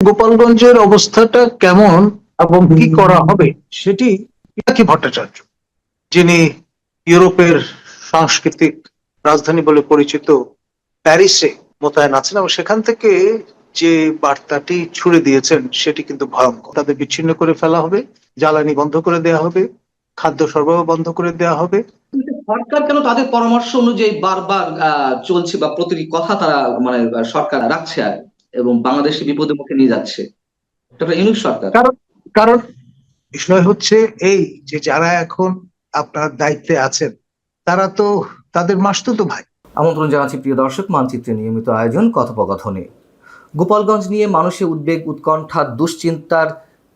গোপালগঞ্জের অবস্থাটা কেমন এবং কি করা হবে সেটি পিনাকি ভট্টাচার্য যিনি ইউরোপের সাংস্কৃতিক রাজধানী বলে পরিচিত প্যারিসে মোতায়েন আছেন এবং সেখান থেকে যে বার্তাটি ছুড়ে দিয়েছেন সেটি কিন্তু ভয়ঙ্কর। তাদের বিচ্ছিন্ন করে ফেলা হবে জ্বালানি বন্ধ করে দেওয়া হবে খাদ্য সরবরাহ বন্ধ করে দেওয়া হবে। সরকার কেন তাদের পরামর্শ অনুযায়ী বারবার আহ, চলছে বা প্রতিটি কথা তারা মানে সরকার রাখছে আর এবং বাংলাদেশকে বিপদের মুখে নিয়ে যাচ্ছে। ডক্টর ইউনুস সরকার। কারণ কারণ বিষয় হচ্ছে এই যে যারা এখন আপনার দায়িত্বে আছেন তারা তো তাদের মাসতুতো ভাই। আমন্ত্রণ জানাচ্ছি প্রিয় দর্শক মানচিত্রে নিয়মিত আয়োজন কথোপকথনে। গোপালগঞ্জ নিয়ে মানুষের উদ্বেগ উৎকণ্ঠা দুশ্চিন্তার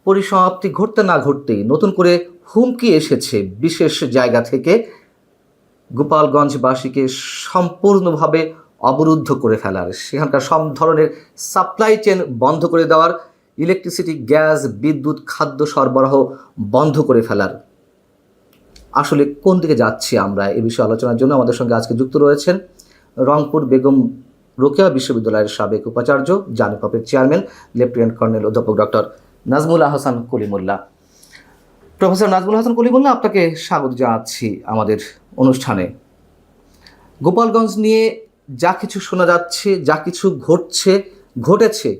পরিসমাপ্তি ঘটতে না ঘটতেই নতুন করে হুমকি এসেছে বিশেষ জায়গা থেকে। গোপালগঞ্জবাসীকে সম্পূর্ণভাবে অবরুদ্ধ করে ফেলার, সেখানকার সব ধরনের সাপ্লাই চেন বন্ধ করে দেওয়ার ইলেকট্রিসিটি গ্যাস বিদ্যুৎ, খাদ্য সরবরাহ বন্ধ করে ফেলার। আসলে কোন দিকে যাচ্ছি আমরা এ বিষয়ে আলোচনার জন্য? আমাদের সঙ্গে আজকে যুক্ত রয়েছেন রংপুর বেগম রোকেয়া বিশ্ববিদ্যালয়ের সাবেক উপাচার্য জানিপপের চেয়ারম্যান, লেফটেন্যান্ট কর্নেল অধ্যাপক ডক্টর নাজমুল আহসান কলিমুল্লাহ। প্রফেসর নাজমুল হাসান কলিমুল্লাহ, আপনাকে স্বাগত জানাচ্ছি আমাদের অনুষ্ঠানে। গোপালগঞ্জ নিয়ে যা কিছু শোনা যাচ্ছে, যা কিছু ঘটছে, ঘটেছে,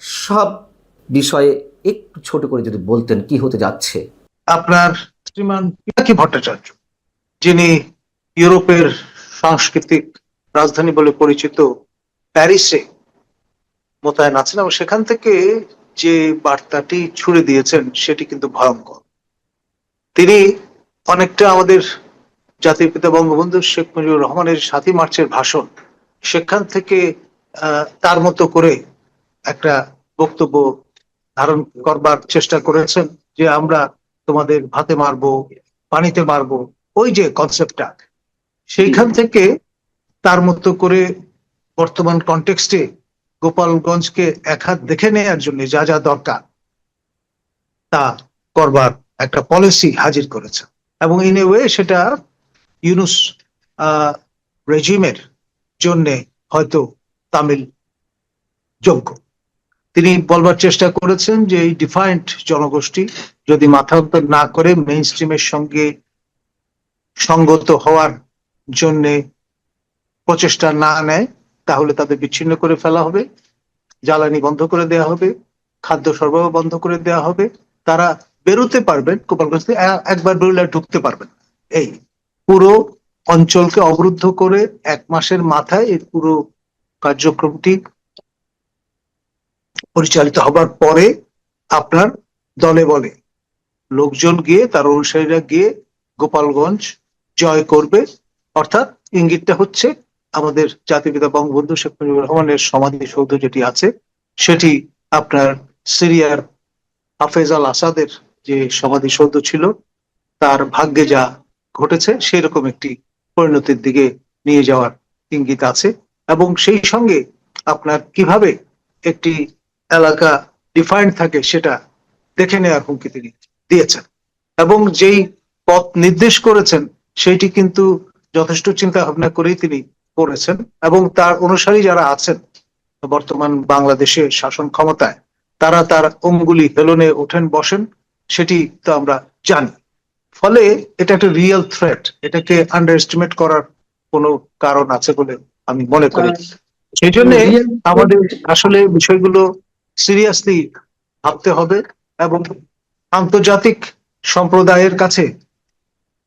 সব বিষয়ে একটু ছোট করে যদি বলতেন কি হতে যাচ্ছে। আপনার শ্রীমান পিনাকি ভট্টাচার্য, যিনি ইউরোপের সাংস্কৃতিক রাজধানী বলে পরিচিত প্যারিসে মোতায়েন আছেন এবং সেখান থেকে যে বার্তাটি ছুড়ে দিয়েছেন, সেটি কিন্তু ভয়ঙ্কর। তিনি অনেকটা আমাদের জাতির পিতা বঙ্গবন্ধু শেখ মুজিবুর রহমানের সাতই মার্চের ভাষণ সেখান থেকে তার মতো করে একটা বক্তব্য ধারণ করবার চেষ্টা করেছেন যে আমরা তোমাদের ভাতে মারবো পানিতে মারবো ওই যে কনসেপ্টটা সেইখান থেকে তার মতো করে বর্তমান কনটেক্সটে গোপালগঞ্জকে এক হাত দেখে নেয়ার জন্য যা যা দরকার তা করবার একটা পলিসি হাজির করেছে। এবং ইন এ ওয়ে সেটা ইউনুস রেজিমের জন্য হয়তো তামিল যোগ্য। তিনি বলবার চেষ্টা করেছেন যে এই ডিফাইন্ড জনগোষ্ঠী যদি মাথা অন্তর না করে মেইন স্ট্রিমের সঙ্গে সঙ্গত হওয়ার জন্য প্রচেষ্টা না নেয়, তাহলে তাদের বিচ্ছিন্ন করে ফেলা হবে, জ্বালানি বন্ধ করে দেওয়া হবে, খাদ্য সরবরাহ বন্ধ করে দেওয়া হবে। তারা বেরোতে পারবেন, গোপালগঞ্জ থেকে একবার বেরোলে ঢুকতে পারবেন এই পুরো অঞ্চলকে অবরুদ্ধ করে এক মাসের মাথায় এই পুরো কার্যক্রমটি পরিচালিত হবার পরে আপনার দলে বলে লোকজন গিয়ে, তার অনুসারীরা গিয়ে গোপালগঞ্জ জয় করবে। অর্থাৎ ইঙ্গিতটা হচ্ছে আমাদের জাতিপিতা বঙ্গবন্ধু শেখ মুজিবুর রহমানের সমাধিসৌধ যেটি আছে, সেটি আপনার সিরিয়ার হাফেজ আল আসাদের যে সমাধিসৌধ ছিল, তার ভাগ্যে যা ঘটেছে, সেরকম একটি পরিণতির দিকে নিয়ে যাওয়ার ইঙ্গিত আছে এবং সেই সঙ্গে আপনার কীভাবে একটি এলাকা ডিফাইন্ড থাকে সেটা দেখে নেওয়ার হুমকি তিনি দিয়েছেন। এবং যেই পথ নির্দেশ করেছেন, সেইটি কিন্তু যথেষ্ট চিন্তা ভাবনা করেই তিনি করেছেন এবং তার অনুসারী যারা আছেন, বর্তমান বাংলাদেশে শাসন ক্ষমতায়, তারা তার অঙ্গুলি হেলনে ওঠেন, বসেন, সেটি তো আমরা জানি। ফলে এটা একটা রিয়েল থ্রেট এটাকে আন্ডার এস্টিমেট করার কোনো কারণ আছে বলে আমি মনে করি। সেই জন্য আমাদের আসলে বিষয়গুলো সিরিয়াসলি ভাবতে হবে এবং আন্তর্জাতিক সম্প্রদায়ের কাছে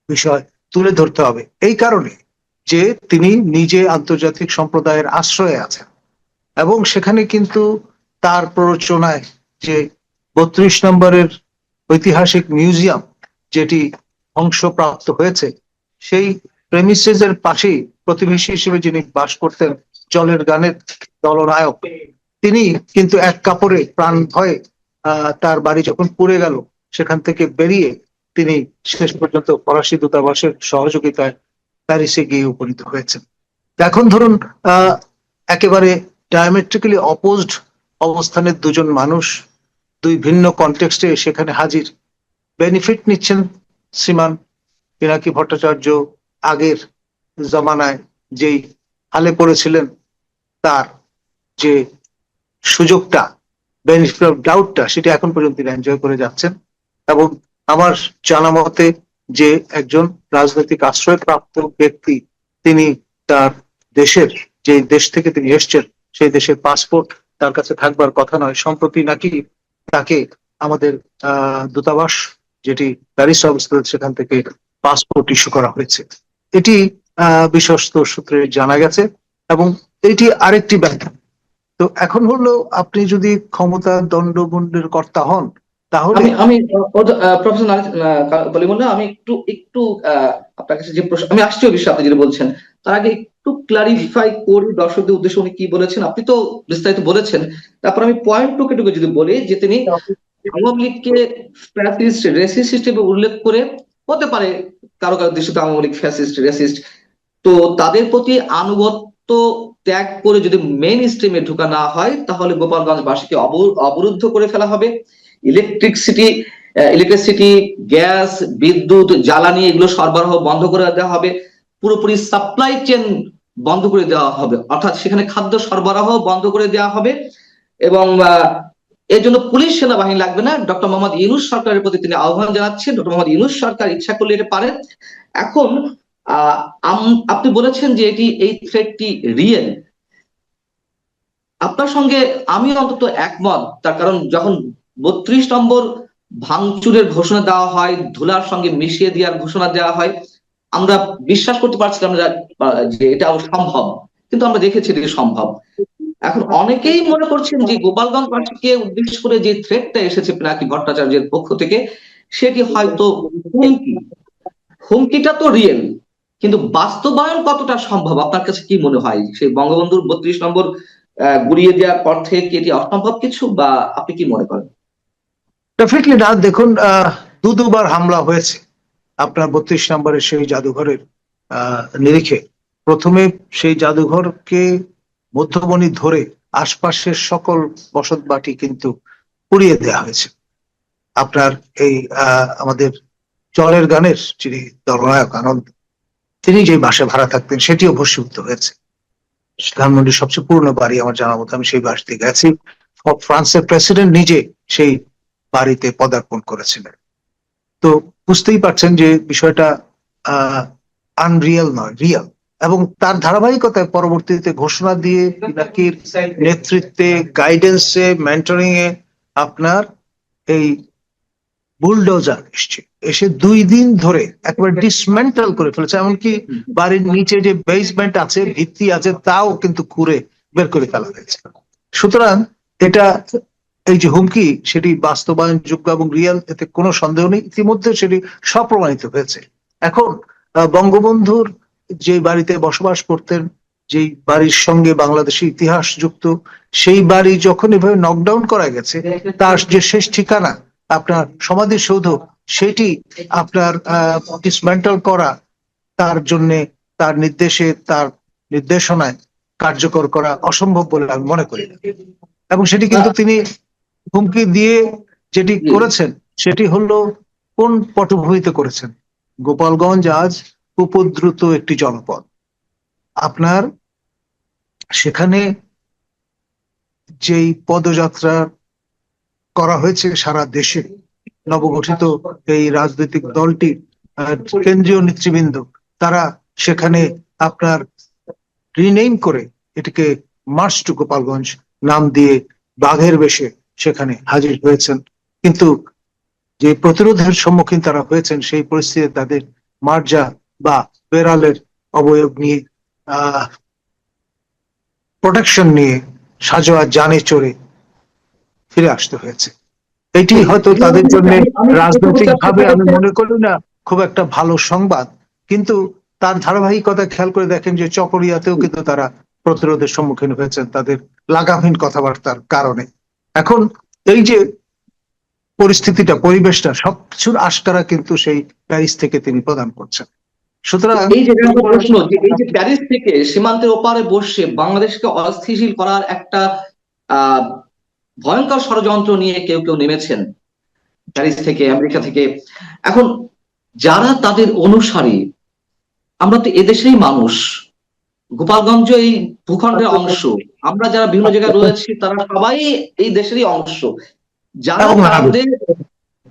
বিষয় তুলে ধরতে হবে। এই কারণে যে তিনি নিজে আন্তর্জাতিক সম্প্রদায়ের আশ্রয়ে আছেন এবং সেখানে কিন্তু তার প্ররোচনায় যে বত্রিশ নম্বরের ঐতিহাসিক মিউজিয়াম যেটি ধ্বংসপ্রাপ্ত হয়েছে। সেই প্রেমিসেস এর পাশেই প্রতিবেশী হিসেবে যিনি বাস করতেন জলের গানের দলনায়ক তিনি কিন্তু এক কাপড়ে প্রাণ ভয়ে তার বাড়ি যখন পুড়ে গেল সেখান থেকে বেরিয়ে তিনি শেষ পর্যন্ত ফরাসি দূতাবাসের সহযোগিতায় প্যারিসে গিয়ে উপনীত হয়েছেন। এখন ধরুন আহ, একেবারে ডায়ামেট্রিক্যালি অপোজড অবস্থানের দুজন মানুষ দুই ভিন্ন কনটেক্সটে সেখানে হাজির। বেনিফিট নিচ্ছেন শ্রীমান পিনাকি ভট্টাচার্য আগের জমানায় যেই হালে পড়েছিলেন, তার যে সুযোগটা বেনিফিট অফ ডাউটটা সেটা এখন পর্যন্ত তিনি এনজয় করে যাচ্ছেন এবং আমার জানা মতে যে একজন রাজনৈতিক আশ্রয়প্রাপ্ত ব্যক্তি, তিনি তার দেশের যে দেশ থেকে তিনি এসছেন, সেই দেশের পাসপোর্ট তার কাছে থাকবার কথা নয়, সম্প্রতি নাকি তাকে আমাদের দূতাবাস যেটি প্যারিসে অবস্থিত সেখান থেকে পাসপোর্ট ইস্যু করা হয়েছে। এটি আহ, বিশ্বস্ত সূত্রে জানা গেছে এবং এটি আরেকটি ব্যাখ্যা। তো এখন হলো আপনি যদি ক্ষমতা দণ্ডবন্ডের কর্তা হন তাহলে আমি আমি প্রফেসর কলিমুল্লাহ আমি একটু একটু আহ, আপনার কাছে যে প্রশ্ন আমি আসছি বিষয়ে আপনি যেটা বলছেন তার আগে একটু ক্লারিফাই করি দর্শকদের উদ্দেশ্যে উনি কি বলেছেন। আপনি তো বিস্তারিত বলেছেন তারপর আমি পয়েন্ট টুকে টুকে যদি বলি যে তিনি আওয়ামী লীগকে ফ্যাসিস্ট রেসিস্ট হিসেবে উল্লেখ করে হতে পারে কারও কারও দৃষ্টিতে আওয়ামী লীগ ফ্যাসিস্ট রেসিস্ট তো তাদের প্রতি আনুগত্য ত্যাগ করে যদি মেইন স্ট্রিমে ঢোকা না হয়, তাহলে গোপালগঞ্জবাসীকে অবরু- অবরুদ্ধ করে ফেলা হবে। ইলেকট্রিসিটি ইলেকট্রিসিটি গ্যাস বিদ্যুৎ, জ্বালানি এগুলো সরবরাহ বন্ধ করে দেওয়া হবে। পুরোপুরি সাপ্লাই চেন বন্ধ করে দেওয়া হবে। অর্থাৎ সেখানে খাদ্য সরবরাহ বন্ধ করে দেওয়া হবে এবং এর জন্য পুলিশ, সেনাবাহিনী লাগবে না। ডক্টর মোহাম্মদ ইউনুস সরকারের প্রতি তিনি আহ্বান জানাচ্ছেন। ডক্টর মোহাম্মদ ইউনুস সরকার ইচ্ছা করলে এটা পারেন। এখন আপনি বলেছেন যে এটি, এই থ্রেটটি রিয়েল আপনার সঙ্গে আমি অন্তত একমত। তার কারণ যখন বত্রিশ নম্বর ভাঙচুরের ঘোষণা দেওয়া হয়, ধুলার সঙ্গে মিশিয়ে দেওয়ার ঘোষণা দেওয়া হয়, আমরা বিশ্বাস করতে পারছিলাম যে এটা সম্ভব। কিন্তু আমরা দেখেছি যে সম্ভব। এখন অনেকেই মনে করছেন যে গোপালগঞ্জবাসীকে উদ্দেশ্য করে যে থ্রেটটা এসেছে পিনাকি ভট্টাচার্যের পক্ষ থেকে সেটি হয়তো হুমকি। হুমকিটা তো রিয়েল কিন্তু বাস্তবায়ন কতটা সম্ভব? আপনার কাছে কি মনে হয়? সেই বঙ্গবন্ধুর বত্রিশ নম্বর গুড়িয়ে দেওয়ার পর থেকে কি এটি অসম্ভব কিছু বা আপনি কি মনে করেন? ডেফিনেটলি না। দেখুন আহ, দু দুবার হামলা হয়েছে আপনার বত্রিশ নম্বরের সেই জাদুঘরের আহ, নিরিখে। প্রথমে সেই জাদুঘরকে মধ্যমণি ধরে আশপাশের সকল বসত বাটি কিন্তু পুড়িয়ে দেওয়া হয়েছে। আপনার এই আমাদের জলের গানের যিনি দলনায়ক আনন্দ, তিনি যে বাসে ভাড়া থাকতেন, সেটিও ভস্মীভূত হয়েছে। ধানমন্ডির সবচেয়ে পুরনো বাড়ি আমার জানা মতো আমি সেই বাসটি গেছি। ফ্রান্সের প্রেসিডেন্ট নিজে সেই বাড়িতে পদার্পণ করেছিলেন। তো বুঝতেই পারছেন যে বিষয়টা আনরিয়াল নয় রিয়াল এবং তার ধারাবাহিকতায় পরবর্তীতে ঘোষণা দিয়ে পিনাকির নেতৃত্বে গাইডেন্সে মেন্টরিং এ আপনার এই বুলডোজার এসছে। এসে দুই দিন ধরে একবার ডিসমেন্টাল করে ফেলেছে, এমনকি বাড়ির নিচে যে বেসমেন্ট আছে, ভিত্তি আছে, তাও কিন্তু কুড়ে বের করে ফেলা হয়েছে। সুতরাং এটা এই যে হুমকি, সেটি বাস্তবায়ন যোগ্য এবং রিয়াল এতে কোনো সন্দেহ নেই। ইতিমধ্যে সেটি সপ্রমাণিত হয়েছে। এখন বঙ্গবন্ধুর যে বাড়িতে বসবাস করতেন যেই বাড়ির সঙ্গে বাংলাদেশের ইতিহাস যুক্ত সেই বাড়ি যখন এভাবে নকডাউন করা গেছে তার যে শেষ ঠিকানা আপনার সমাধিসৌধ সেটি আপনার ডিসমেন্টাল করা তার জন্যে তার নির্দেশে তার নির্দেশনায় কার্যকর করা অসম্ভব বলে আমি মনে করি। এবং সেটি কিন্তু তিনি হুমকি দিয়ে যেটি করেছেন সেটি হলো কোন পটভূমিতে করেছেন? গোপালগঞ্জ আজ উপদ্রুত একটি জনপদ। আপনার সেখানে যেই পদযাত্রা করা হয়েছে সারা দেশে, নবগঠিত এই রাজনৈতিক দলটি কেন্দ্রীয় নেতৃবৃন্দ, তারা সেখানে আপনার রিনেম করে এটিকে মার্চ টু গোপালগঞ্জ নাম দিয়ে বাঘের বেশে সেখানে হাজির হয়েছেন। কিন্তু যে প্রতিরোধের সম্মুখীন তারা হয়েছেন, সেই পরিস্থিতিতে তাদের মার্জা বা বেড়ালের অবয়ব নিয়ে প্রোটেকশন নিয়ে সাজোয়া জানে চড়ে ফিরে আসতে হয়েছে। এটি হয়তো তাদের জন্য রাজনৈতিক ভাবে আমি মনে করি না খুব একটা ভালো সংবাদ। কিন্তু তার ধারাবাহিকতা খেয়াল করে দেখেন যে চকরিয়াতেও কিন্তু তারা প্রতিরোধের সম্মুখীন হয়েছেন তাদের লাগামহীন কথাবার্তার কারণে। এখন এই যে পরিস্থিতিটা পরিবেশটা সবকিছুর আশকারা কিন্তু সেই প্যারিস থেকে তিনি প্রদান করছেন। সুতরাং এই যে প্রশ্ন যে এই যে প্যারিস থেকে সীমান্তের ওপারে বসে বাংলাদেশকে অস্থিতিশীল করার একটা আহ ভয়ঙ্কর ষড়যন্ত্র নিয়ে কেউ কেউ নেমেছেন প্যারিস থেকে আমেরিকা থেকে। এখন যারা তাদের অনুসারী আমরা তো এদেশেই মানুষ। গোপালগঞ্জ এই ভূখণ্ডের অংশ। আমরা যারা বিভিন্ন জায়গায় রয়েছি তারা সবাই এই দেশেরই অংশ। যারা তাদের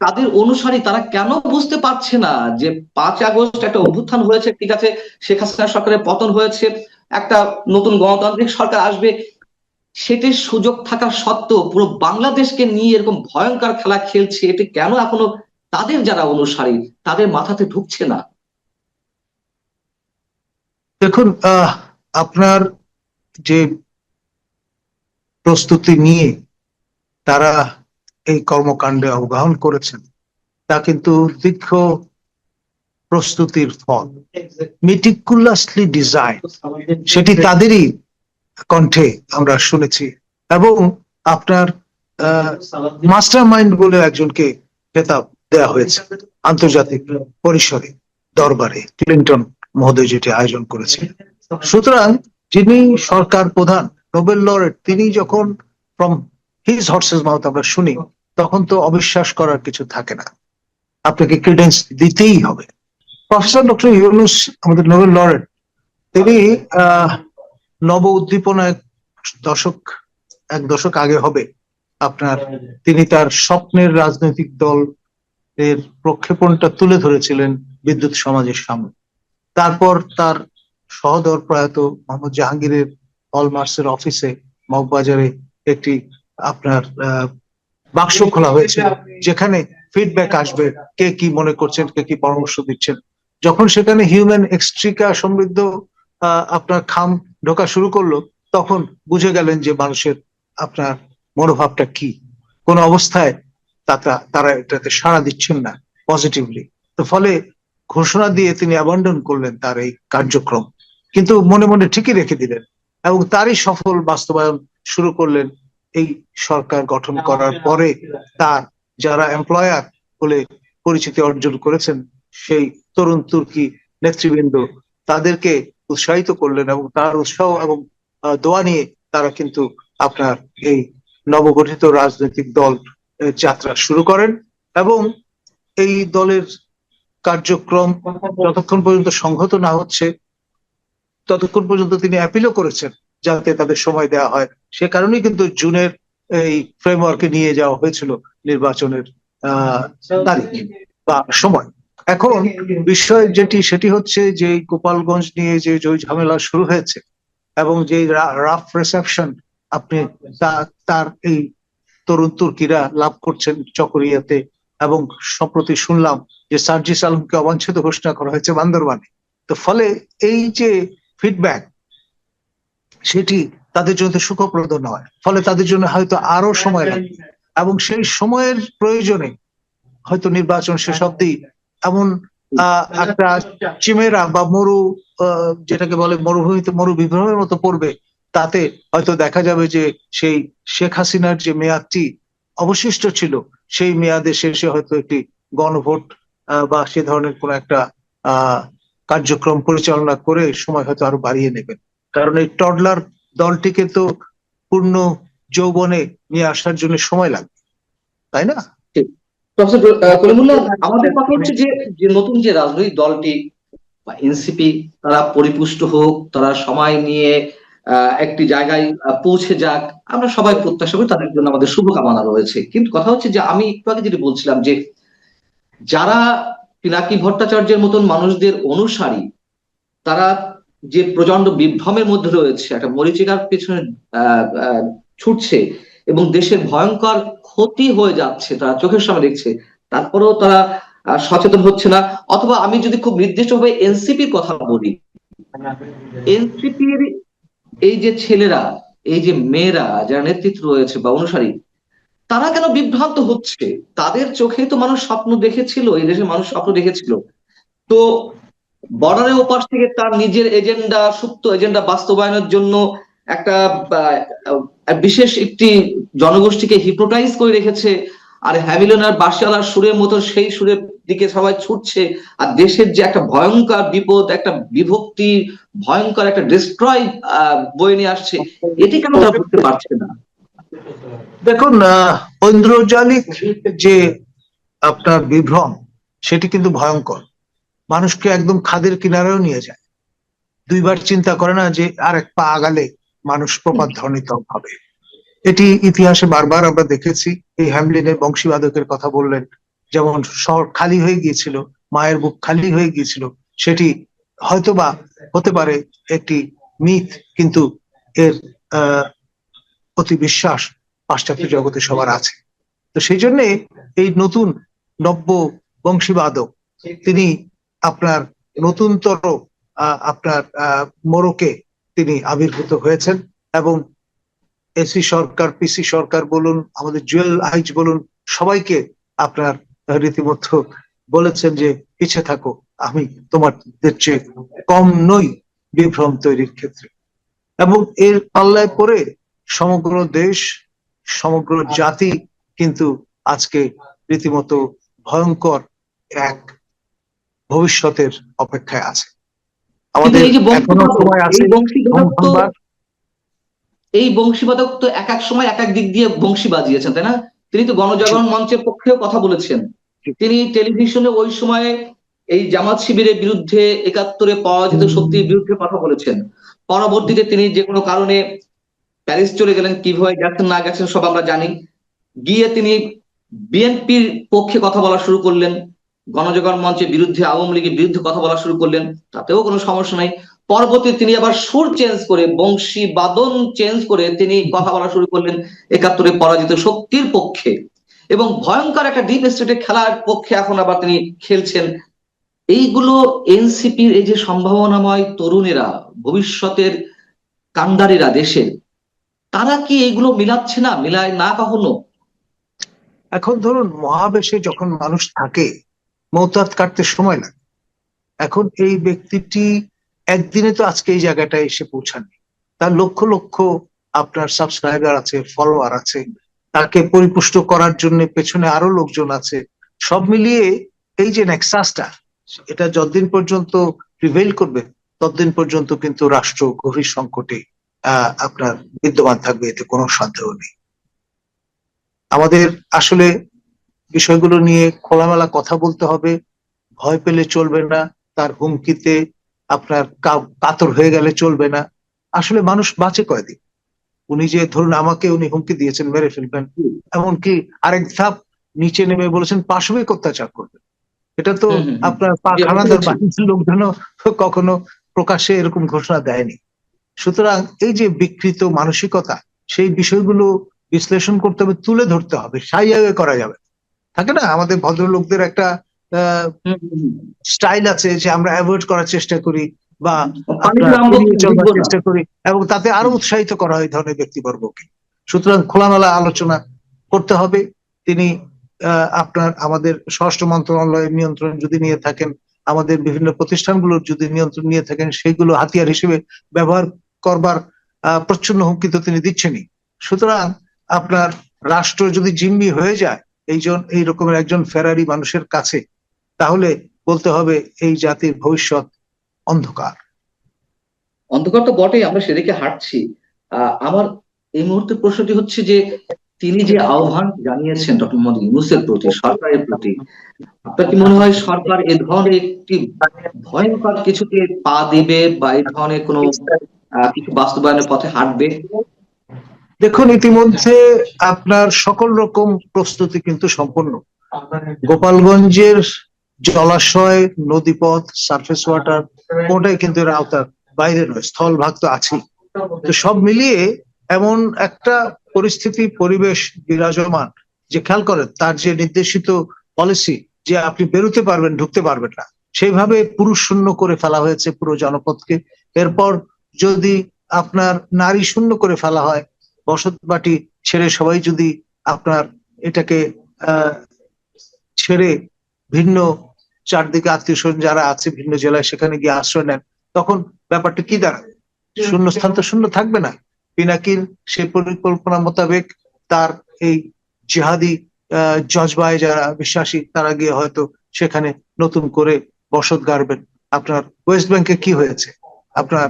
তাদের অনুসারী তারা কেন বুঝতে পারছে না যে পাঁচ আগস্ট একটা অভ্যুত্থান হয়েছে, ঠিক আছে? শেখ হাসিনা সরকারের পতন হয়েছে, একটা নতুন গণতান্ত্রিক সরকার আসবে। সেটির সুযোগ থাকা সত্ত্বেও পুরো বাংলাদেশকে নিয়ে এরকম ভয়ঙ্কর খেলা খেলছে, এটি কেন এখনও তাদের যারা অনুসারী, তাদের মাথাতে ঢুকছে না? দেখুন আপনার যে প্রস্তুতি নিয়ে তারা এই কর্মকাণ্ডে অবগাহন করেছেন। তা কিন্তু দীর্ঘ প্রস্তুতির ফল। মিটিকুলাসলি ডিজাইন সেটি তাদেরই কণ্ঠে আমরা শুনেছি। এবং আপনার মাস্টার মাইন্ড বলে একজনকে খেতাব দেয়া হয়েছে আন্তর্জাতিক পরিসরে, দরবারে, ক্লিন্টন মহোদয় যেটি আয়োজন করেছিলেন সুতরাং যিনি সরকার প্রধান, নোবেল লরেট, তিনি যখন ফ্রম হিজ হর্সেস মাউথ আমরা শুনি, তখন তো অবিশ্বাস করার কিছু থাকে না। আপনাকে ক্রিডেন্স দিতেই হবে। প্রফেসর ডক্টর ইউনুস আমাদের নোবেল লরেট তিনি নব উদ্দীপনা এক দশক এক দশক আগে হবে। আপনার, তিনি তার স্বপ্নের রাজনৈতিক দল এর প্রক্ষেপণটা তুলে ধরেছিলেন বিদ্যুৎ সমাজের সামনে। তারপর তার সহদর প্রয়াত মোহাম্মদ জাহাঙ্গীরের হলমার্কসের অফিসে মগবাজারে একটি আপনার বাক্স খোলা হয়েছে। যেখানে ফিডব্যাক আসবে, কে কি মনে করছেন, কে কি পরামর্শ দিচ্ছেন। যখন সেখানে হিউম্যান এক্সট্রিকা সমৃদ্ধ আপনার খাম ঢোকা শুরু করল, তখন বুঝে গেলেন যে মানুষের আপনার মনোভাবটা কি। কোন অবস্থায় তারা তারা এটাতে সাড়া দিচ্ছেন না পজিটিভলি তো ফলে ঘোষণা দিয়ে তিনি অ্যাবান্ডন করলেন তার এই কার্যক্রম। কিন্তু মনে মনে ঠিকই রেখে দিলেন এবং তারই সফল বাস্তবায়ন শুরু করলেন এই সরকার গঠন করার পরে তার যারা এমপ্লয়ার বলে পরিচিতি অর্জন করেছেন সেই তরুণ তুর্কি নেতৃবৃন্দ তাদেরকে উৎসাহিত করলেন এবং তার উৎসাহ এবং দোয়া নিয়ে তারা কিন্তু আপনার এই নবগঠিত রাজনৈতিক দল যাত্রা শুরু করেন এবং এই দলের কার্যক্রম যতক্ষণ পর্যন্ত সংহত না হচ্ছে ততক্ষণ পর্যন্ত তিনি অ্যাপিলও করেছেন। যাতে তাদের সময় দেওয়া হয়। সে কারণেই কিন্তু জুনের এই ফ্রেমওয়ার্কে নিয়ে যাওয়া হয়েছিল নির্বাচনের তারিখ বা সময়। এখন বিষয় যেটি, সেটি হচ্ছে যে গোপালগঞ্জ নিয়ে যে ঝামেলা শুরু হয়েছে এবং যে রাফ রিসেপশন আপনি তার এই তরুণ তুর্কিরা লাভ করছেন চকরিয়াতে এবং সম্প্রতি শুনলাম যে সার্জিস আলমকে অবাঞ্ছিত ঘোষণা করা হয়েছে বান্দরবানে। তো ফলে এই যে ফিডব্যাক সেটি তাদের জন্য সুখপ্রদ নয়। ফলে তাদের জন্য হয়তো আরও সময় লাগবে এবং সেই সময়ের প্রয়োজনে হয়তো নির্বাচন শেষ অব্দি এমন একটা চিমেরা বা মরু যেটাকে বলে মরুভূমিতে মরু বিভ্রমের মতো পড়বে, তাতে হয়তো দেখা যাবে যে সেই শেখ হাসিনার যে মেয়াদটি অবশিষ্ট ছিল, সেই মেয়াদে শেষে হয়তো একটি গণভোট বা সে ধরনের কোন একটা কার্যক্রম পরিচালনা করে সময় হয়তো আরও বাড়িয়ে নেবেন। কারণ এই টডলার দলটিকে তো পূর্ণ যৌবনে নিয়ে আসার জন্য সময় লাগবে তাই না? প্রফেসর কলিমুল্লাহ আমাদের কথা হচ্ছে যে যে নতুন যে রাজনৈতিক দলটি বা এনসিপি তারা পরিপুষ্ট হোক তারা সময় নিয়ে একটি জায়গায় পৌঁছে যাক আমরা সবাই প্রত্যাশা করি তাদের জন্য আমাদের শুভকামনা রয়েছে। কিন্তু কথা হচ্ছে যে আমি একটু আগে যেটা বলছিলাম যে যারা পিনাকি ভট্টাচার্যের মতন মানুষদের অনুসারী তারা যে প্রচণ্ড বিভ্রমের মধ্যে রয়েছে, একটা মরিচিকার পেছনে ছুটছে এবং দেশের ভয়ঙ্কর ক্ষতি হয়ে যাচ্ছে, তারা চোখের সামনে দেখছে, তারপরেও তারা সচেতন হচ্ছে না। অথবা আমি যদি খুব নির্দিষ্টভাবে এনসিপির কথা বলি, এনসিপির এই যে ছেলেরা, এই যে মেয়েরা, যারা নেতৃত্ব রয়েছে বা অনুসারী, তারা কেন বিভ্রান্ত হচ্ছে? তাদের চোখে তো মানুষ স্বপ্ন দেখেছিল, এই দেশের মানুষ স্বপ্ন দেখেছিল। তো বর্ডারের ওপাশ থেকে তার নিজের এজেন্ডা, সুপ্ত এজেন্ডা বাস্তবায়নের জন্য একটা বিশেষ একটি জনগোষ্ঠীকে হিপ্রোটাইজ করে রেখেছে। আর হ্যামিলন আর বাসিয়ালার সুরের মতো সেই সুরের দিকে সবাই ছুটছে। আর দেশের যে একটা ভয়ঙ্কর বিপদ, একটা বিভক্তি, ভয়ঙ্কর একটা ডিস্ট্রয় বয়ে নিয়ে আসছে, এটি কেন তারা বুঝতে পারছে না? দেখুন ঐন্দ্রজালিক যে আপনার বিভ্রম, সেটি কিন্তু ভয়ঙ্কর। মানুষকে একদম খাদের কিনারেও নিয়ে যায়। দুইবার চিন্তা করে না যে আর এক পা আগালে মানুষ প্রপাত ধ্বনিত হবে। এটি ইতিহাসে বারবার আমরা দেখেছি। এই হ্যামলিনের বংশীবাদকের কথা বললেন। যেমন শহর খালি হয়ে গিয়েছিল, মায়ের বুক খালি হয়ে গিয়েছিল, সেটি হয়তোবা হতে পারে একটি মিথ, কিন্তু এর, আহ, অতি বিশ্বাস পাশ্চাত্য জগতে সবার আছে। তো সেই জন্যে এই নতুন নব্য বংশীবাদক, তিনি আপনার নতুনতর আপনার মোড়কে তিনি আবির্ভূত হয়েছেন এবং এসি সরকার, পিসি সরকার বলুন, আমাদের জুয়েল আইজ বলুন, সবাইকে আপনার রীতিমতো বলেছেন যে পিছিয়ে থাকো, আমি তোমাদের চেয়ে কম নই বিভ্রম তৈরির ক্ষেত্রে। এবং এর পাল্লায় পড়ে সমগ্র দেশ, সমগ্র জাতি কিন্তু আজকে রীতিমতো ভয়ঙ্কর এক ভবিষ্যতের অপেক্ষায় আছে। আমাদের এই এখনও বংশীবাদক সময় আছে এই বংশীবাদক তো এক এক সময় এক এক দিক দিয়ে বংশী বাজিয়েছেন তাই না? তিনি তো গণজাগরণ মঞ্চের পক্ষেও কথা বলেছেন। তিনি টেলিভিশনে ওই সময়ে এই জামাত শিবিরের বিরুদ্ধে একাত্তরে পরাজিত শক্তির বিরুদ্ধে কথা বলেছেন। পরবর্তীতে তিনি যে কোনো কারণে প্যারিস চলে গেলেন কীভাবে গেছেন না গেছেন সব আমরা জানি। গিয়ে তিনি বিএনপির পক্ষে কথা বলা শুরু করলেন। গণজাগরণ মঞ্চের বিরুদ্ধে আওয়ামী লীগের বিরুদ্ধে কথা বলা শুরু করলেন, তাতেও কোনো সমস্যা নাই। পরবর্তী তিনি আবার সুর চেঞ্জ করে, বংশী বাদন চেঞ্জ করে তিনি কথা বলা শুরু করলেন একাত্তরে পরাজিত শক্তির পক্ষে। এবং ভয়ঙ্কর একটা ডিপ স্টেটের খেলার পক্ষে এখন আবার তিনি খেলছেন। এইগুলো এনসিপির এই যে সম্ভাবনাময় তরুণেরা, ভবিষ্যতের কান্ডারিরা দেশের, তারা কি এইগুলো মিলাচ্ছে না, মিলায় না কখনো? এখন ধরুন মহাবেশে যখন মানুষ থাকে মৌতাত কাটতে সময় লাগে। এখন এই ব্যক্তিটি একদিনে তো আজকে এই জায়গাটায় এসে পৌঁছাননি। তার লক্ষ লক্ষ আপনার সাবস্ক্রাইবার আছে ফলোয়ার আছে, তাকে পরিপুষ্ট করার জন্য পেছনে আরও লোকজন আছে। সব মিলিয়ে এই যে নেক্সাসটা এটা যতদিন পর্যন্ত প্রিভেল করবে, ততদিন পর্যন্ত কিন্তু রাষ্ট্র গভীর সংকটে আপনার বিদ্যমান থাকবে, এতে কোনো সন্দেহ নেই। আমাদের আসলে বিষয়গুলো নিয়ে খোলামেলা কথা বলতে হবে। ভয় পেলে চলবে না তার হুমকিতে আপনার কাতর হয়ে গেলে চলবে না। আসলে মানুষ বাঁচে কয়দিন? উনি যে ধরুন আমাকে উনি হুমকি দিয়েছেন মেরে ফেলবেন। এমনকি আরেক ধাপ নিচে নেমে বলেছেন পাশবিক অত্যাচার করবেন এটা তো। আপনার আমি বাহিনীর লোকজনও কখনো প্রকাশ্যে এরকম ঘোষণা দেয়নি। সুতরাং এই যে বিকৃত মানসিকতা সেই বিষয়গুলো বিশ্লেষণ করতে হবে তুলে ধরতে হবে সাইয়াবে করা যাবে। থাকে না? আমাদের ভদ্রলোকদের একটা স্টাইল আছে যে আমরা অ্যাভয়েড করার চেষ্টা করি বা। চেষ্টা করি এবং তাতে আরও উৎসাহিত করা হয় ধরনের ব্যক্তিবর্গকে। সুতরাং খোলামেলা আলোচনা করতে হবে। তিনি আপনার আমাদের স্বরাষ্ট্র মন্ত্রণালয়ের নিয়ন্ত্রণ যদি নিয়ে থাকেন আমাদের বিভিন্ন প্রতিষ্ঠানগুলোর যদি নিয়ন্ত্রণ নিয়ে থাকেন সেইগুলো হাতিয়ার হিসেবে ব্যবহার করবার আহ, প্রচ্ছন্ন হুমকি তো তিনি দিচ্ছেনই। সুতরাং আপনার রাষ্ট্র যদি জিম্মি হয়ে যায় এই জন, এই রকমের একজন ফেরারি মানুষের কাছে, তাহলে বলতে হবে এই জাতির ভবিষ্যৎ অন্ধকার। অন্ধকার তো বটেই, আমরা সেদিকে হাঁটছি। আমার এই মুহূর্তে প্রশ্নটি হচ্ছে যে, তিনি যে আহ্বান জানিয়েছেন ডক্টর মোহাম্মদ ইউনুসের প্রতি, সরকারের প্রতি, আপনার কি মনে হয় সরকার এ ধরনের একটি ভয়ঙ্কর কিছুকে পা দিবে বা এই ধরনের কোনো কিছু বাস্তবায়নের পথে হাঁটবে? দেখুন, ইতিমধ্যে আপনার সকল রকম প্রস্তুতি কিন্তু সম্পন্ন। গোপালগঞ্জের জলাশয়, নদীপথ সারফেস ওয়াটার কোনটাই কিন্তু এর আওতার বাইরে নয় স্থল ভাগ তো আছেই। তো সব মিলিয়ে এমন একটা পরিস্থিতি, পরিবেশ বিরাজমান, যে খেয়াল করেন, তার যে নির্দেশিত পলিসি যে আপনি বেরোতে পারবেন, ঢুকতে পারবেন না, সেইভাবে পুরুষ শূন্য করে ফেলা হয়েছে পুরো জনপদকে। এরপর যদি আপনার নারী শূন্য করে ফেলা হয় বসত বাটি ছেড়ে সবাই যদি আপনার এটাকে ছেড়ে ভিন্ন চারদিকে আত্মীয় স্বজন যারা আছে ভিন্ন জেলায় সেখানে গিয়ে আশ্রয় নেন, তখন ব্যাপারটা কি দাঁড়াবে শূন্যস্থান তো শূন্য থাকবে না। পিনাকির সে পরিকল্পনা মোতাবেক তার এই জিহাদি জজবায় যারা বিশ্বাসী, তারা গিয়ে হয়তো সেখানে নতুন করে বসত গাড়বেন। আপনার ওয়েস্ট ব্যাংকে কি হয়েছে? আপনার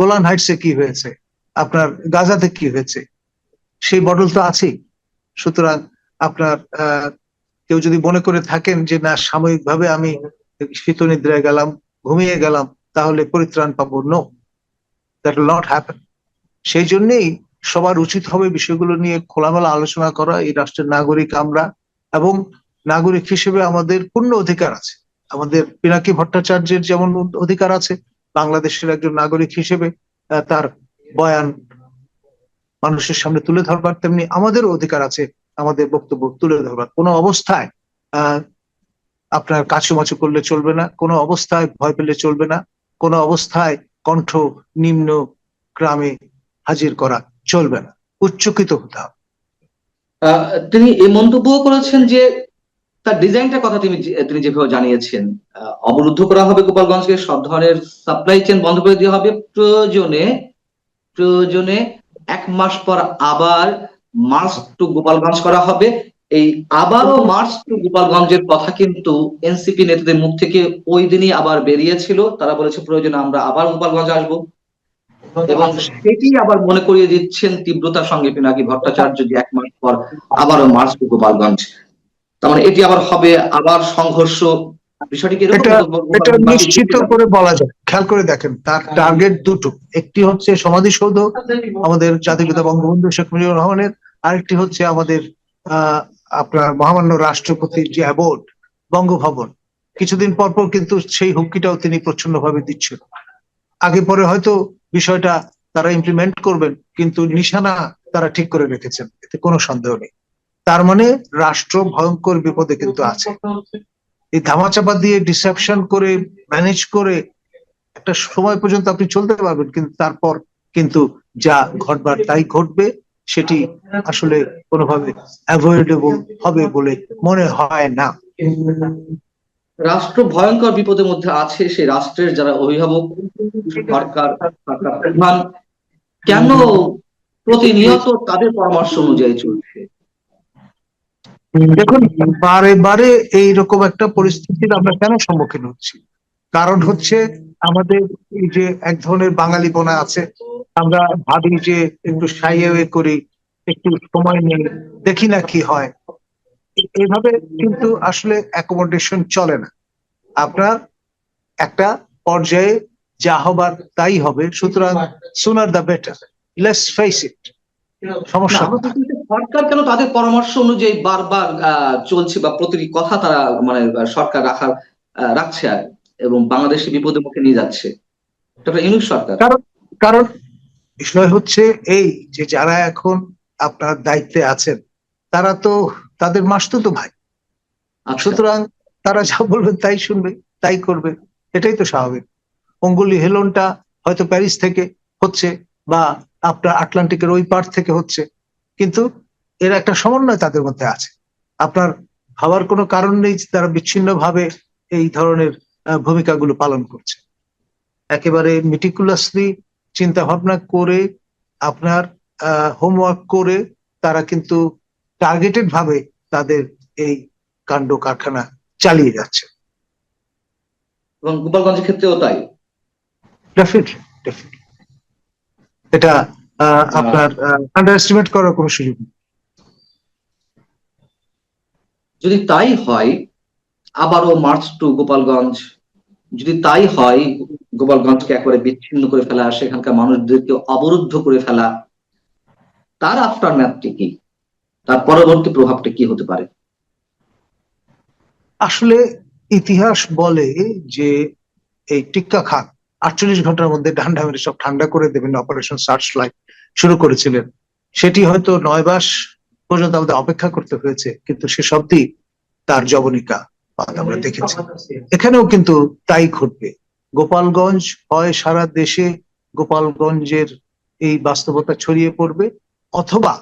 গোলান হাইটসে কি হয়েছে? আপনার গাজাতে কি হয়েছে? সেই মডেল তো আছেই। সুতরাং আপনার কেউ যদি মনে করে থাকেন যে না, সাময়িকভাবে আমি শীত নিদ্রায় গেলাম, ঘুমিয়ে গেলাম, তাহলে পরিত্রাণ পাবো no that will not happen সেই জন্যেই সবার উচিত হবে বিষয়গুলো নিয়ে খোলামেলা আলোচনা করা, এই রাষ্ট্রের নাগরিক আমরা, এবং নাগরিক হিসেবে আমাদের পূর্ণ অধিকার আছে। আমাদের পিনাকি ভট্টাচার্যের যেমন অধিকার আছে, বাংলাদেশের একজন নাগরিক হিসেবে তার বয়ান মানুষের সামনে তুলে ধরবার, তেমনি আমাদেরও অধিকার আছে আমাদের বক্তব্য তুলে ধরবার। কোনো অবস্থায় আপনার কাছুমাছু করলে চলবে না, কোনো অবস্থায় ভয় পেলে চলবে না, কোনো অবস্থায় কণ্ঠ নিম্ন গ্রামে হাজির করা চলবে না। উচ্চকিত হতে হবে। তিনি এই মন্তব্য করেছেন যে তার ডিজাইনটার কথা তিনি তিনি যেভাবে জানিয়েছেন অবরুদ্ধ করা হবে গোপালগঞ্জকে, সব ধরনের সাপ্লাই চেন বন্ধ করে দেওয়া হবে, প্রয়োজনে প্রয়োজনে এক মাস পর আবার মার্চ টু গোপালগঞ্জ করা হবে। এই আবারও মার্চ টু গোপালগঞ্জের কথা কিন্তু এনসিপি নেতাদের মুখ থেকে ওই দিনই আবার বেরিয়েছিল। তারা বলেছে প্রয়োজনে আমরা আবার গোপালগঞ্জ আসব। এবং সেটি আবার মনে করিয়ে দিচ্ছেন তীব্রতার সঙ্গে পিনাকি ভট্টাচার্য যে এক মাস পর আবারও মার্চ টু গোপালগঞ্জ। তার মানে এটি আবার হবে আবার সংঘর্ষ বিষয়টি এটা এটা নিশ্চিত করে বলা যায়। খেয়াল করে দেখেন তার টার্গেট দুটো। একটি হচ্ছে সমাধিসৌধ আমাদের জাতিপিতা বঙ্গবন্ধু শেখ মুজিবুর রহমানের আরেকটি হচ্ছে আমাদের আপনার মহামান্য রাষ্ট্রপতির যে অ্যাবোর্ড বঙ্গভবন। কিছুদিন পর পর কিন্তু সেই হুমকিটাও তিনি প্রচ্ছন্ন ভাবে দিচ্ছেন। আগে পরে হয়তো বিষয়টা তারা ইমপ্লিমেন্ট করবেন কিন্তু নিশানা তারা ঠিক করে রেখেছেন এতে কোনো সন্দেহ নেই। তার মানে রাষ্ট্র ভয়ঙ্কর বিপদে কিন্তু আছে। এই ধামাচাপা দিয়ে ডিসেপশন করে ম্যানেজ করে একটা সময় পর্যন্ত আপনি চলতে পারবেন, কিন্তু তারপর কিন্তু যা ঘটবার তাই ঘটবে, সেটি আসলে কোনোভাবে অ্যাভয়েডেবল হবে বলে মনে হয় না। রাষ্ট্র ভয়ঙ্কর বিপদের মধ্যে আছে, সেই রাষ্ট্রের যারা অভিভাবক, সরকার কেন প্রতিনিয়ত তাদের পরামর্শ অনুযায়ী চলছে? দেখুন বারে বারে এইরকম একটা পরিস্থিতির আমরা কেন সম্মুখীন হচ্ছি? কারণ হচ্ছে আমাদের এই যে এক ধরনের বাঙালি বোনা আছে আমরা ভাবি যে একটু সাইয়ে করি একটু সময় নেই দেখি না কি হয়। এইভাবে কিন্তু আসলে অ্যাকোমোডেশন চলে না। আপনার একটা পর্যায়ে যা হবার তাই হবে সুতরাং sooner the better let's face it সমস্যা সরকার কেন তাদের পরামর্শ অনুযায়ী বারবার চলছে বা প্রতিটি কথা তারা মানে সরকার রাখার রাখছে আর এবং বাংলাদেশে বিপদের মুখে নিয়ে যাচ্ছে। ডক্টর ইউনুস সরকার। কারণ কারণ বিষয় হচ্ছে এই যে যারা এখন আপনার দায়িত্বে আছেন তারা তো তাদের মাসতুতো ভাই। আচ্ছা। সুতরাং তারা যা বলবে তাই শুনবে তাই করবে এটাই তো স্বাভাবিক। অঙ্গুলি হেলনটা হয়তো প্যারিস থেকে হচ্ছে বা আপনার আটলান্টিকের ওই পার থেকে হচ্ছে। কিন্তু এর একটা সমন্বয় তাদের মধ্যে আছে। আপনার ভাবার কোনো কারণ নেই যে তারা বিচ্ছিন্নভাবে এই ধরনের ভূমিকাগুলো পালন করছে। একেবারে মিটিকুলাসলি চিন্তা ভাবনা করে আপনার হোমওয়ার্ক করে তারা কিন্তু টার্গেটেড ভাবে তাদের এই কাণ্ড কারখানা চালিয়ে যাচ্ছে। এবং গোপালগঞ্জের ক্ষেত্রেও তাই? ডেফিনেটলি ডেফিনেটলি এটা আপনার আন্ডার এস্টিমেট করার কোনো সুযোগ নেই। যদি তাই হয় আবারও মার্চ টু গোপালগঞ্জ যদি তাই হয় গোপালগঞ্জকে একবারে বিচ্ছিন্ন করে ফেলা সেখানকার মানুষদেরকে অবরুদ্ধ করে ফেলা তার আফটার ম্যাথটি কি? তার পরবর্তী প্রভাবটা কি হতে পারে? আসলে ইতিহাস বলে যে এই টিক্কা খান আটচল্লিশ ঘণ্টার মধ্যে ঠান্ডা মেরে সব ঠান্ডা করে দেবেন অপারেশন সার্চ লাইট শুরু করেছিলেন। সেটি হয়তো নয় মাস পর্যন্ত আমাদের অপেক্ষা করতে হয়েছে কিন্তু সে শব্দই তার জবনিকা আমরা দেখেছি। এখানেও কিন্তু তাই ঘটবে। গোপালগঞ্জ হয় সারা দেশে গোপালগঞ্জের এই বাস্তবতা ছড়িয়ে পড়বে অথবা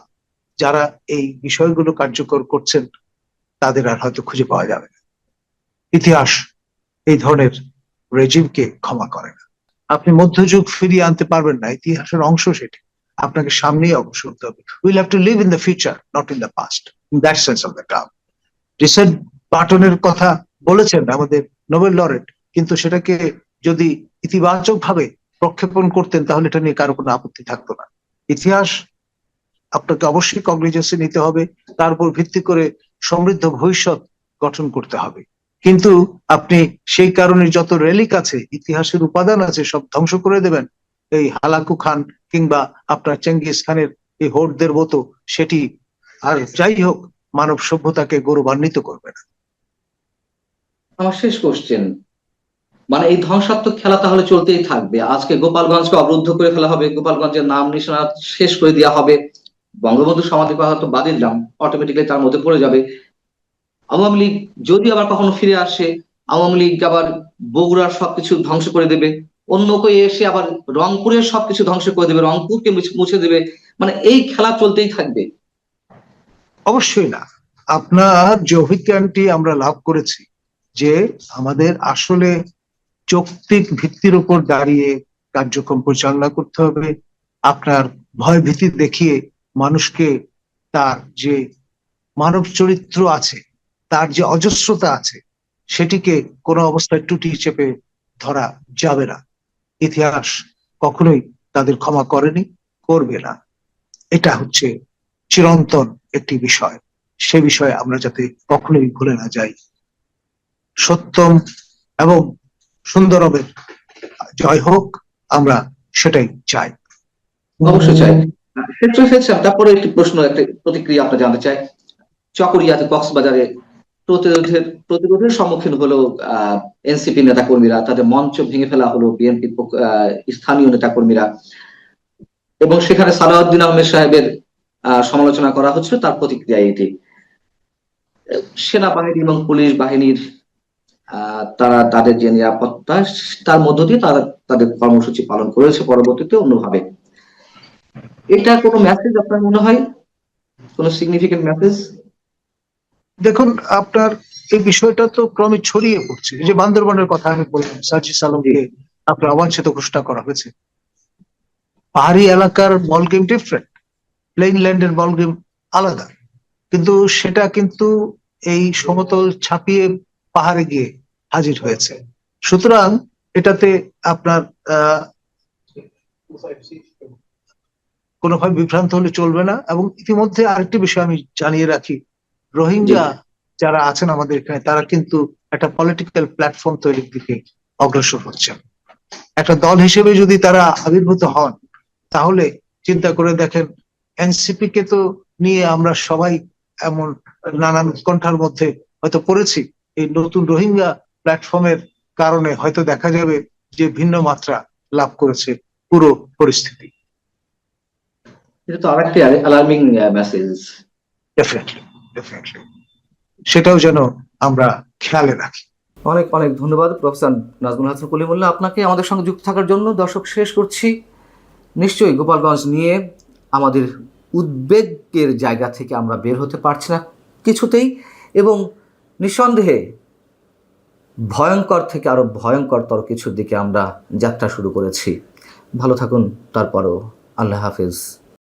যারা এই বিষয়গুলো কার্যকর করছেন তাদের আর হয়তো খুঁজে পাওয়া যাবে না। ইতিহাস এই ধরনের রেজিমকে ক্ষমা করে না। আপনি মধ্যযুগ ফিরিয়ে আনতে পারবেন না, ইতিহাসের অংশ সেটি। আপনাকে সামনেই অগ্রসর হতে হবে। Will have to live in the future not in the past in that sense of the term recent বাটনের কথা বলেছেন আমাদের নোবেল লরেট কিন্তু সেটাকে যদি ইতিবাচক ভাবে প্রক্ষেপণ করতেন, তাহলে এটা নিয়ে কারও কোনো আপত্তি থাকতো না। ইতিহাস আপনাকে অবশ্যই কগনিজেন্সি নিতে হবে, তার উপর ভিত্তি করে সমৃদ্ধ ভবিষ্যৎ গঠন করতে হবে। কিন্তু আপনি সেই কারণে যত রেলিক আছে, ইতিহাসের উপাদান আছে, সব ধ্বংস করে দেবেন। এই হালাকু খান কিংবা আপনার চেঙ্গিস খানের এই হোটদের মতো, সেটি আর যাই হোক, মানব সভ্যতাকে গৌরবান্বিত করবে না। আমার শেষ কোশ্চেন মানে এই ধ্বংসাত্মক খেলা তাহলে চলতেই থাকবে। আজকে গোপালগঞ্জকে অবরুদ্ধ করে ফেলা হবে, গোপালগঞ্জের নাম নিশানা শেষ করে দেওয়া হবে। বঙ্গবন্ধু সমাধি কথা তো বাদ দিলাম তার মধ্যে পড়ে যাবে। আওয়ামী লীগ যদি আবার কখনো ফিরে আসে, আওয়ামী লীগ আবার বগুড়ার সবকিছু ধ্বংস করে দেবে, অন্য কেউ এসে আবার রংপুরের সবকিছু ধ্বংস করে দেবে, রংপুরকে মুছে- দেবে মানে এই খেলা চলতেই থাকবে। অবশ্যই না। আপনার যে অভিজ্ঞানটি আমরা লাভ করেছি, যে আমাদের আসলে যৌক্তিক ভিত্তির উপর দাঁড়িয়ে কার্যক্রম পরিচালনা করতে হবে, আপনার ভয় ভীতি দেখিয়ে মানুষকে তার যে মানব চরিত্র আছে তার যে অজস্রতা আছে, সেটিকে কোনো অবস্থায় টুটি চেপে ধরা যাবে না। ইতিহাস কখনোই তাদের ক্ষমা করেনি, করবে না। এটা হচ্ছে চিরন্তন একটি বিষয়। সে বিষয়ে আমরা যাতে কখনোই ভুলে না যাই। সত্যম এবং সুন্দরমের জয় হোক, আমরা সেটাই চাই। অবশ্যই চাই। তারপরে একটি প্রশ্ন, একটা প্রতিক্রিয়া আপনার জানতে চাই। চকরিয়াতে কক্সবাজারে প্রতিরোধের প্রতিরোধের সম্মুখীন হলো আহ, এনসিপি নেতাকর্মীরা, তাদের মঞ্চ ভেঙে ফেলা হলো, বিএনপি স্থানীয় নেতাকর্মীরা। এবং সেখানে সালাউদ্দিন আহমেদ সাহেবের সমালোচনা করা হচ্ছিল, তার প্রতিক্রিয়া এটি। সেনাবাহিনী এবং পুলিশ বাহিনীর তারা তাদের যে নিরাপত্তা, তার মধ্য দিয়ে তারা তাদের কর্মসূচি পালন করেছে পরবর্তীতে অন্যভাবে। এটা কোনো মেসেজ আপনার মনে হয়? কোনো সিগনিফিকেন্ট মেসেজ দেখুন আপনার এই বিষয়টা তো ক্রমে ছড়িয়ে পড়ছে। যে বান্দরবানের কথা আমি বললাম সার্জিস আলমকে আপনার অবাঞ্ছিত ঘোষণা করা হয়েছে। পাহাড়ি এলাকার বল গেম ডিফারেন্ট প্লেইন ল্যান্ডের বল গেম আলাদা। কিন্তু সেটা কিন্তু এই সমতল ছাপিয়ে পাহাড়ে গিয়ে হাজির হয়েছে। সুতরাং এটাতে আপনার আহ কোনোভাবে বিভ্রান্ত হলে চলবে না। এবং ইতিমধ্যে আরেকটি বিষয় আমি জানিয়ে রাখি রোহিঙ্গা যারা আছেন আমাদের এখানে তারা কিন্তু একটা পলিটিক্যাল প্ল্যাটফর্ম তৈরির দিকে অগ্রসর হচ্ছেন। একটা দল হিসেবে যদি তারা আবির্ভূত হন তাহলে চিন্তা করে দেখেন এনসিপি কে তো নিয়ে আমরা সবাই এমন নানান কণ্ঠার মধ্যে হয়তো পড়েছি। এই নতুন রোহিঙ্গা প্ল্যাটফর্মের কারণে হয়তো দেখা যাবে যে ভিন্ন মাত্রা লাভ করেছে পুরো পরিস্থিতি। এটা তো আরেকটি অ্যালার্মিং মেসেজ ডেফিনেটলি সেটাও যেন আমরা খেয়ালে রাখি। অনেক অনেক ধন্যবাদ প্রফেসর নাজমুল হাসান কলিমুল্লাহ আপনাকে। আমাদের সঙ্গে যুক্ত থাকার জন্য দর্শক শেষ করছি। নিশ্চয়ই গোপালগঞ্জ নিয়ে আমাদের উদ্বেগের জায়গা থেকে আমরা বের হতে পারছি না কিছুতেই এবং নিঃসন্দেহে ভয়ঙ্কর থেকে আরও ভয়ঙ্করতর কিছুর দিকে আমরা যাত্রা শুরু করেছি। ভালো থাকুন, তারপরও আল্লাহ হাফিজ।